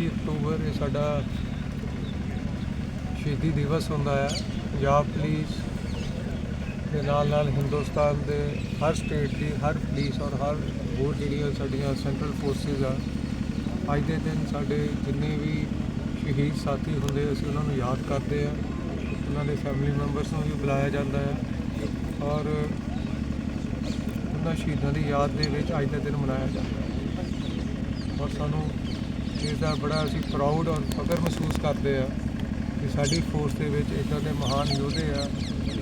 21 October ਇਹ ਸਾਡਾ ਸ਼ਹੀਦੀ ਦਿਵਸ ਹੁੰਦਾ ਹੈ। ਪੰਜਾਬ ਪੁਲਿਸ ਦੇ ਨਾਲ ਨਾਲ ਹਿੰਦੁਸਤਾਨ ਦੇ ਹਰ ਸਟੇਟ ਦੀ ਹਰ ਪੁਲਿਸ ਔਰ ਹਰ ਹੋਰ ਜਿਹੜੀਆਂ ਸਾਡੀਆਂ ਸੈਂਟਰਲ ਫੋਰਸਿਸ ਆ, ਅੱਜ ਦੇ ਦਿਨ ਸਾਡੇ ਜਿੰਨੇ ਵੀ ਸ਼ਹੀਦ ਸਾਥੀ ਹੁੰਦੇ ਅਸੀਂ ਉਹਨਾਂ ਨੂੰ ਯਾਦ ਕਰਦੇ ਆ। ਉਹਨਾਂ ਦੇ ਫੈਮਿਲੀ ਮੈਂਬਰਸ ਨੂੰ ਵੀ ਬੁਲਾਇਆ ਜਾਂਦਾ ਹੈ ਔਰ ਉਹਨਾਂ ਸ਼ਹੀਦਾਂ ਦੀ ਯਾਦ ਦੇ ਵਿੱਚ ਅੱਜ ਦਾ ਦਿਨ ਮਨਾਇਆ ਜਾਂਦਾ ਹੈ। ਔਰ ਸਾਨੂੰ ਇਸ ਦਾ ਬੜਾ ਅਸੀਂ ਪ੍ਰਾਊਡ ਔਰ ਫਖਰ ਮਹਿਸੂਸ ਕਰਦੇ ਆ ਕਿ ਸਾਡੀ ਫੋਰਸ ਦੇ ਵਿੱਚ ਇੱਦਾਂ ਦੇ ਮਹਾਨ ਯੋਧੇ ਆ,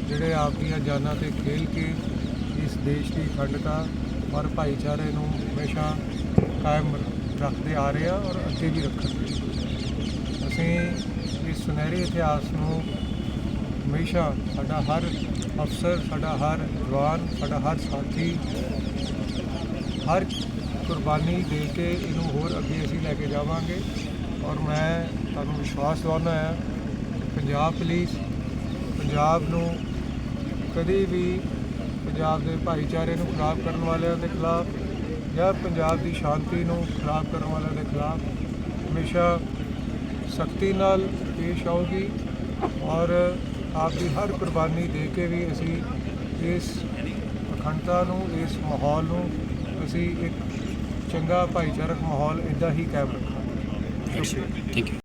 ਜਿਹੜੇ ਆਪ ਦੀਆਂ ਜਾਨਾਂ ਤੇ ਖੇਲ ਕੇ ਇਸ ਦੇਸ਼ ਦੀ ਅਖੰਡਤਾ ਔਰ ਭਾਈਚਾਰੇ ਨੂੰ ਹਮੇਸ਼ਾ ਕਾਇਮ ਰੱਖਦੇ ਆ ਰਹੇ ਆ ਔਰ ਅੱਗੇ ਵੀ ਰੱਖਣਗੇ ਅਸੀਂ ਇਸ ਸੁਨਹਿਰੇ ਇਤਿਹਾਸ ਨੂੰ ਹਮੇਸ਼ਾ ਸਾਡਾ ਹਰ ਅਫਸਰ, ਸਾਡਾ ਹਰ ਜਵਾਨ, ਸਾਡਾ ਹਰ ਸਾਥੀ, ਹਰ ਕੁਰਬਾਨੀ ਦੇ ਕੇ ਇਹਨੂੰ ਹੋਰ ਅੱਗੇ ਅਸੀਂ ਲੈ ਕੇ ਜਾਵਾਂਗੇ ਔਰ ਮੈਂ ਤੁਹਾਨੂੰ ਵਿਸ਼ਵਾਸ ਦਿਵਾਉਂਦਾ ਹਾਂ, ਪੰਜਾਬ ਪੁਲਿਸ ਪੰਜਾਬ ਨੂੰ ਕਦੇ ਵੀ ਪੰਜਾਬ ਦੇ ਭਾਈਚਾਰੇ ਨੂੰ ਖਰਾਬ ਕਰਨ ਵਾਲਿਆਂ ਦੇ ਖਿਲਾਫ ਜਾਂ ਪੰਜਾਬ ਦੀ ਸ਼ਾਂਤੀ ਨੂੰ ਖਰਾਬ ਕਰਨ ਵਾਲਿਆਂ ਦੇ ਖਿਲਾਫ ਹਮੇਸ਼ਾ ਸਖਤੀ ਨਾਲ ਪੇਸ਼ ਆਊਗੀ ਔਰ ਆਪ ਦੀ ਹਰ ਕੁਰਬਾਨੀ ਦੇ ਕੇ ਵੀ ਅਸੀਂ ਇਸ ਅਖੰਡਤਾ ਨੂੰ, ਇਸ ਮਾਹੌਲ ਨੂੰ ਅਸੀਂ ਇੱਕ ਚੰਗਾ ਭਾਈਚਾਰਕ ਮਾਹੌਲ ਇਦਾਂ ਹੀ ਕਾਇਮ ਰੱਖਾਂਗੇ। ਸ਼ੁਕਰੀਆ ਥੈਂਕ ਯੂ